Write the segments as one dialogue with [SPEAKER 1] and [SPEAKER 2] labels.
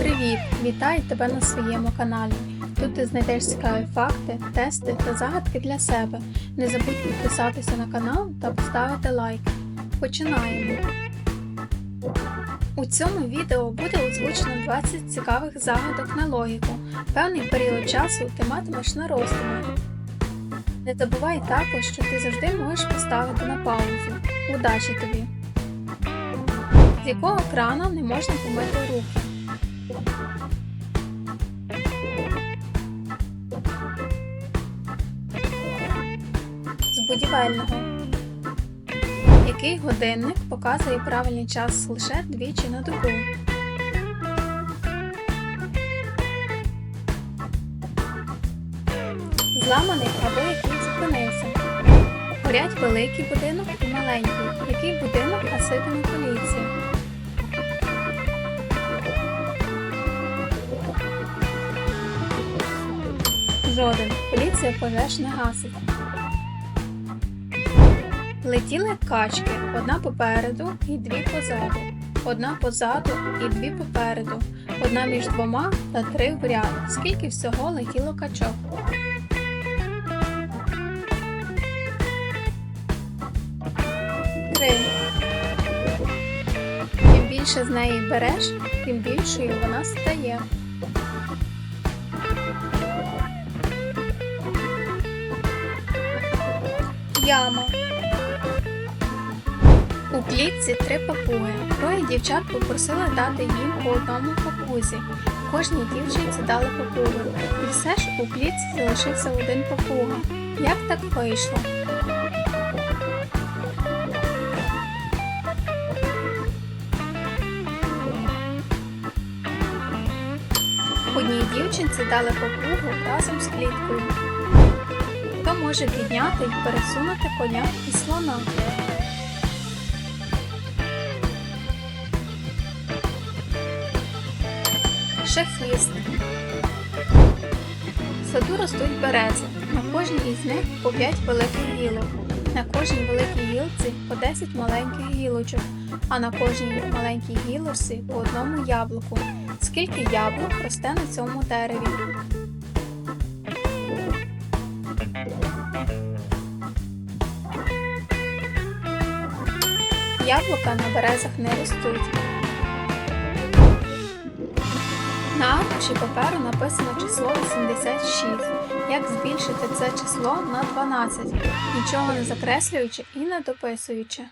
[SPEAKER 1] Привіт! Вітаю тебе на своєму каналі. Тут ти знайдеш цікаві факти, тести та загадки для себе. Не забудь підписатися на канал та поставити лайк. Починаємо! У цьому відео буде озвучено 20 цікавих загадок на логіку. Певний період часу ти матимеш на роздуми. Не забувай також, що ти завжди можеш поставити на паузу. Удачі тобі! З якого крана не можна помити руки? З будівельного. Який годинник показує правильний час лише двічі на добу? Зламаний або який зупинився. Горять великий будинок і маленький. Який будинок гаситиме поліція? Жоден. Поліція пожеж не гасить. Летіли качки, одна попереду і дві позаду. Одна позаду і дві попереду. Одна між двома та три в ряд. Скільки всього летіло качок? Три. Чим більше з неї береш, тим більшою вона стає. Яма. У клітці три папуги. Троє дівчат попросили дати їм по одному папузі. Кожній дівчинці дали папугу. І все ж у клітці залишився один папуга. Як так вийшло? Одній дівчинці дали папугу разом з кліткою. Хто може підняти і пересунути коня і слона? Шахіст. В саду ростуть берези. На кожній із них по 5 великих гілок. На кожній великій гілці по 10 маленьких гілочок, а на кожній маленькій гілочці по одному яблуку. Скільки яблук росте на цьому дереві? Яблука на березах не ростуть. На аркуші паперу написано число 86. Як збільшити це число на 12, нічого не закреслюючи і не дописуючи.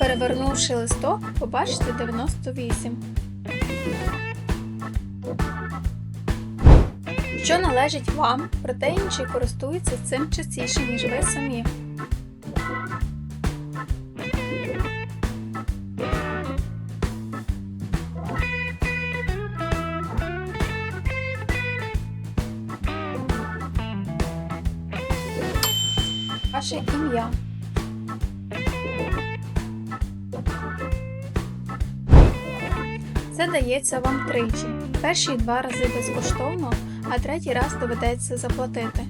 [SPEAKER 1] Перевернувши листок, побачите 98. Що належить вам, проте інші користуються цим частіше, ніж ви самі. Ваше ім'я. Це дається вам тричі. Перші два рази безкоштовно, а третій раз доведеться заплатити.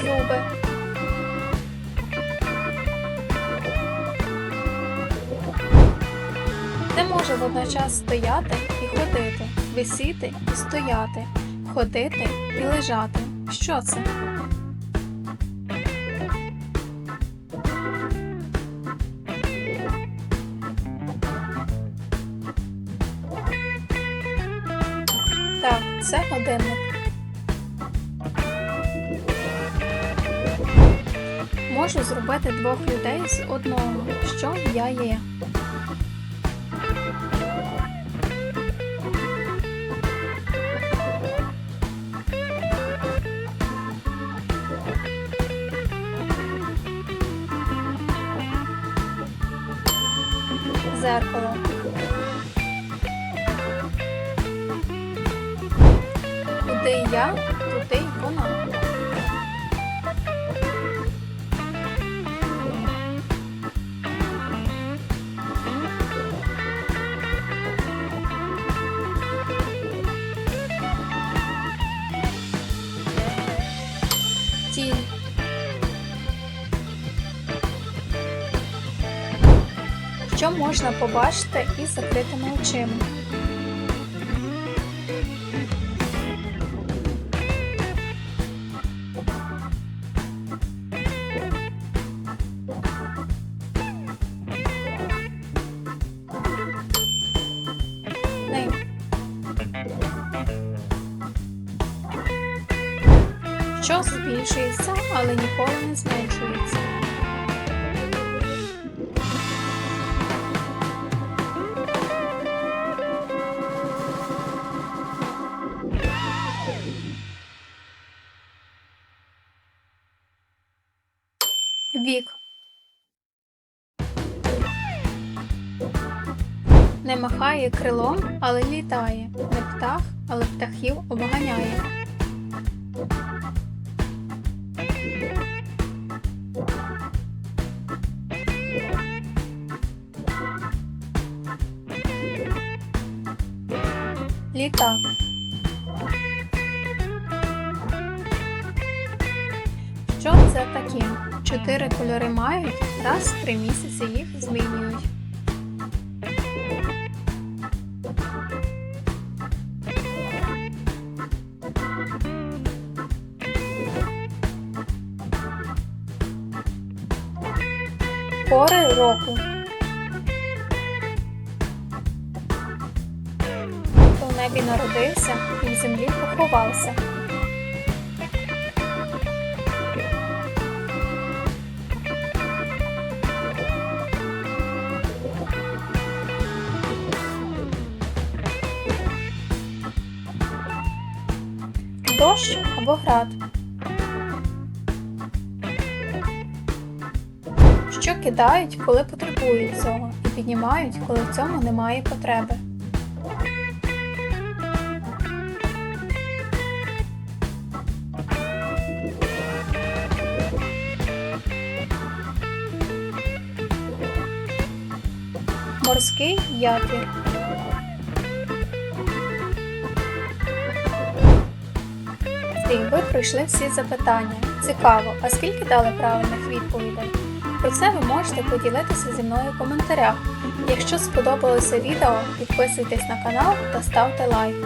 [SPEAKER 1] Зуби. Не може водночас стояти і ходити, висіти і стояти, ходити і лежати. Що це? Так, це годинник. Можу зробити двох людей з одного, що я є. Зеркало. Де я, туди й вона. Що можна побачити із закритими очима? Збільшується, але ніколи не зменшується. Вік. Не махає крилом, але літає. Не птах, але птахів обганяє. Літак. Що це таке? Чотири кольори мають, раз в три місяці їх змінюють. Пори року. Небі народився і в землі поховався. Дощ або град. Що кидають, коли потребують цього, і піднімають, коли в цьому немає потреби. Морський якір. Ви пройшли всі запитання. Цікаво, а скільки дали правильних відповідей? Про це ви можете поділитися зі мною в коментарях. Якщо сподобалося відео, підписуйтесь на канал та ставте лайк.